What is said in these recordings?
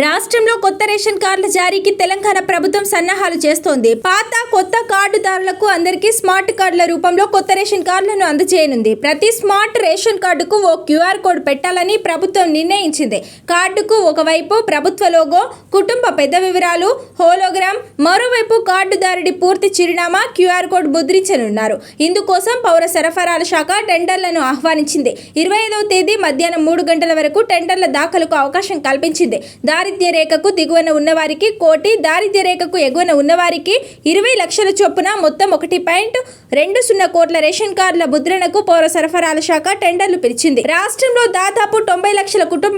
రాష్ట్రంలో కొత్త రేషన్ కార్డుల జారీకి తెలంగాణ ప్రభుత్వం సన్నాహాలు చేస్తోంది. పాత కొత్త కార్డుదారులకు అందరికీ స్మార్ట్ కార్డుల రూపంలో కొత్త రేషన్ కార్డులను అందజేయనుంది. ప్రతి స్మార్ట్ రేషన్ కార్డుకు ఓ క్యూఆర్ కోడ్ పెట్టాలని ప్రభుత్వం నిర్ణయించింది. కార్డుకు ఒకవైపు ప్రభుత్వ లోగో కుటుంబ పెద్ద వివరాలు హోలోగ్రామ్ మరోవైపు కార్డుదారుడి పూర్తి చిరునామా క్యూఆర్ కోడ్ ముద్రించనున్నారు. ఇందుకోసం పౌర సరఫరాల శాఖ టెండర్లను ఆహ్వానించింది. ఇరవై ఐదవ తేదీ మధ్యాహ్నం మూడు గంటల వరకు టెండర్ల దాఖలుకు అవకాశం కల్పించింది. దారిద్ర్య రేఖకు దిగువన ఉన్నవారికి కోటి దారిద్ర్య రేఖకు ఎగువన ఉన్నవారికి ఇరవై లక్షల చొప్పున మొత్తం ఒకటి పాయింట్ రెండు సున్నా కోట్ల రేషన్ కార్డుల ముద్రణకు పౌర సరఫరాల శాఖ టెండర్లు పిలిచింది. రాష్ట్రంలో దాదాపు తొంభై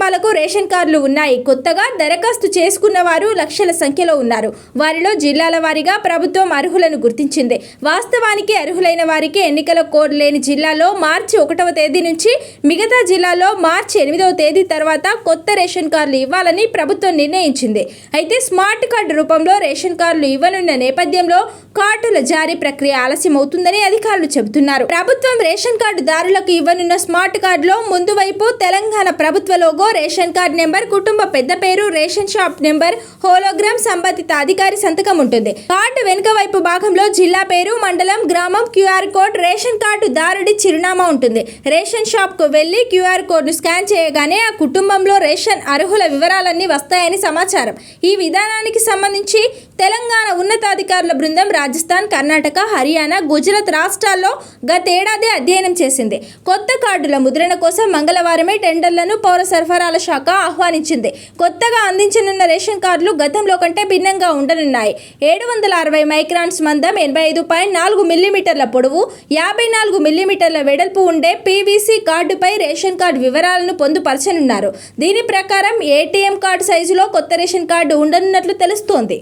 కుటుంబాలకు రేషన్ కార్డులు ఉన్నాయి. కొత్తగా దరఖాస్తు చేసుకున్న వారు లక్షల సంఖ్యలో ఉన్నారు. వారిలో జిల్లాల వారీగా ప్రభుత్వం అర్హులను గుర్తించింది. వాస్తవానికి అర్హులైన వారికి ఎన్నికల కోడ్ లేని జిల్లాలో మార్చి ఒకటవ తేదీ నుంచి మిగతా జిల్లాలో మార్చి ఎనిమిదవ తేదీ తర్వాత కొత్త రేషన్ కార్డులు ఇవ్వాలని ప్రభుత్వం నిర్ణయించింది. అయితే స్మార్ట్ కార్డు రూపంలో రేషన్ కార్డులు ఇవ్వనున్న నేపథ్యంలో కార్డుల జారీ ప్రక్రియ ఆలస్యమవుతుందని అధికారులు చెబుతున్నారు. ప్రభుత్వం రేషన్ కార్డు దారులకు ఇవ్వనున్న స్మార్ట్ కార్డులో ముందు వైపు తెలంగాణ ప్రభుత్వ లోగో రేషన్ కార్డు నెంబర్ కుటుంబ పెద్ద పేరు రేషన్ షాప్ నెంబర్ హోలోగ్రామ్ సంబంధిత అధికారి సంతకం ఉంటుంది. కార్డు వెనుక వైపు భాగంలో జిల్లా పేరు మండలం గ్రామం క్యూఆర్ కోడ్ రేషన్ కార్డు దారుడి చిరునామా ఉంటుంది. రేషన్ షాప్కు వెళ్ళి క్యూఆర్ కోడ్ స్కాన్ చేయగానే ఆ కుటుంబంలో రేషన్ అర్హుల వివరాలన్నీ వస్తాయని సమాచారం. ఈ విధానానికి సంబంధించి తెలంగాణ ఉన్నతాధికారుల బృందం రాజస్థాన్ కర్ణాటక హర్యానా గుజరాత్ రాష్ట్రాల్లో గతేడాది అధ్యయనం చేసింది. కొత్త కార్డుల ముద్రణ కోసం మంగళవారమే టెండర్లను పౌర సరఫరాల శాఖ ఆహ్వానించింది. కొత్తగా అందించనున్న రేషన్ కార్డులు గతంలో కంటే భిన్నంగా ఉండనున్నాయి. ఏడు వందల అరవై మైక్రాన్స్ మందం ఎనభై ఐదు పాయింట్ నాలుగు మిల్లీమీటర్ల పొడవు యాభై నాలుగు మిల్లీమీటర్ల వెడల్పు ఉండే పీవీసీ కార్డుపై రేషన్ కార్డు వివరాలను పొందుపరచనున్నారు. దీని ప్రకారం ఏటీఎం కార్డు సైజులో కొత్త రేషన్ కార్డు ఉండనున్నట్లు తెలుస్తోంది.